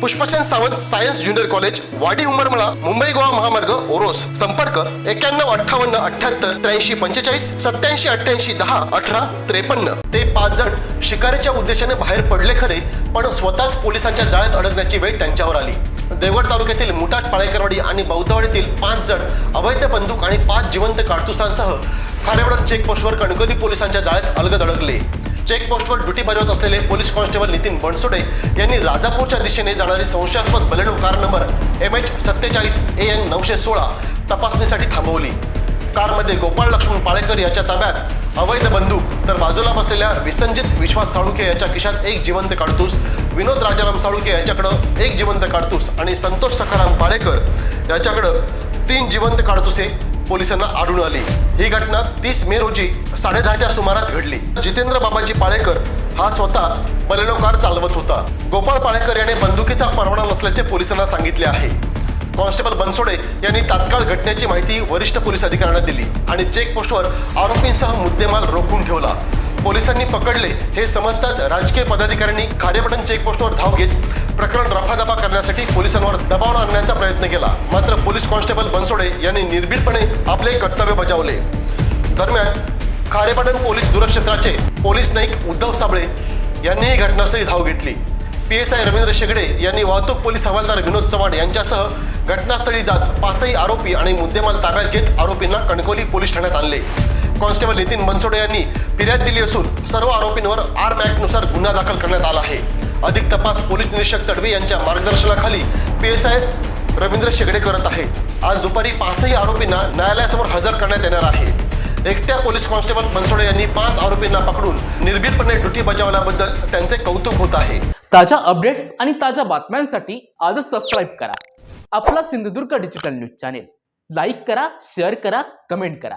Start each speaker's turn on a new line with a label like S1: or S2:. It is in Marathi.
S1: Pushpachand Sawant science junior college Wadi Umarmala Mumbai Goa महामार्ग ओरोस. संपर्क एक्क्याण्णव अठ्ठावन्न अठ्ठ्याहत्तर त्र्याऐंशी पंचेचाळीस सत्याऐंशी अठ्ठ्याऐंशी दहा अठरा त्रेपन्न. ते पाच जण शिकारीच्या उद्देशाने बाहेर पडले खरे पण स्वतःच पोलिसांच्या जाळ्यात अडकण्याची वेळ त्यांच्यावर आली. देवगड तालुक्यातील मुटाट पाळेकरवाडी आणि बौद्धवाडीतील पाच जण अवैध बंदूक आणि पाच जिवंत काडतुसांसह खारेवडा चेकपोस्टवर कणकवली पोलिसांच्या जाळ्यात अलगद अडकले. चेकपोस्टवर ड्युटी बजावत असलेले पोलीस कॉन्स्टेबल नितीन बनसोडे यांनी राजापूरच्या दिशेने जाणारी संशयास्पद Baleno car number M H सत्तेचाळीस ए एन नऊशे सोळा तपासणीसाठी थांबवली. कारमध्ये गोपाळ लक्ष्मण पाळेकर याच्या ताब्यात अवैध बंदूक तर बाजूला बसलेल्या विसंजित विश्वास साळुंके याच्या खिशात एक जिवंत काढतूस विनोद राजाराम साळुंके याच्याकडं एक जिवंत काढतूस आणि संतोष सखाराम पाळेकर याच्याकडं तीन जिवंत काडतुसे पोलिसांना आढळून आली. ही घटना तीस मे रोजी साडेदहाच्या सुमारास घडली. जितेंद्र बाबाजी पाळेकर हा स्वतः बलेनो कार चालवत होता. गोपाळ पाळेकर याने बंदुकीचा परवाना नसल्याचे पोलिसांना सांगितले आहे. कॉन्स्टेबल बनसोडे यांनी तात्काळ घटनेची माहिती वरिष्ठ पोलीस अधिकाऱ्यांना दिली आणि चेकपोस्टवर आरोपींसह मुद्देमाल रोखून ठेवला. पोलिसांनी पकडले. हे समजताच राजकीय पदाधिकाऱ्यांनी खारेपटण चेकपोस्टवर धाव घेत प्रकरण रफादफा करण्यासाठी पोलिसांवर दबाव आणण्याचा प्रयत्न केला. मात्र पोलीस कॉन्स्टेबल बनसोडे यांनी निर्भीडपणे आपले कर्तव्य बजावले. दरम्यान खारेपाटण पोलीस दूरक्षेत्राचे पोलीस नाईक उद्धव साबळे यांनीही घटनास्थळी धाव घेतली. P S I Ravindra Shegade यांनी वाहतूक पोलीस हवालदार विनोद चव्हाण यांच्यासह घटनास्थळी जात पाचही आरोपी आणि मुद्देमाल ताब्यात घेत आरोपींना कणकोली पोलीस ठाण्यात आणले. कॉन्स्टेबल नितीन बनसोडे यांनी फिर्याद दिली असून सर्व आरोपींवर आर ॲक्टनुसार गुन्हा दाखल करण्यात आला आहे. अधिक तपास पोलीस निरीक्षक तडवी यांच्या मार्गदर्शनाखाली P S I Ravindra Shegade करत आहेत आज दुपारी पाचही आरोपींना न्यायालयासमोर हजर करण्यात येणार आहे. एकट्या पोलीस कॉन्स्टेबल बनसोडे यांनी पाच आरोपींना पकडून निर्भीडपणे ड्युटी बजावल्याबद्दल त्यांचे कौतुक होत आहे.
S2: ताज्या अपडेट्स आणि ताज्या बातम्यांसाठी आजच सबस्क्राईब करा. आपला Sindhudurg digital news channel like करा शेअर करा कमेंट करा.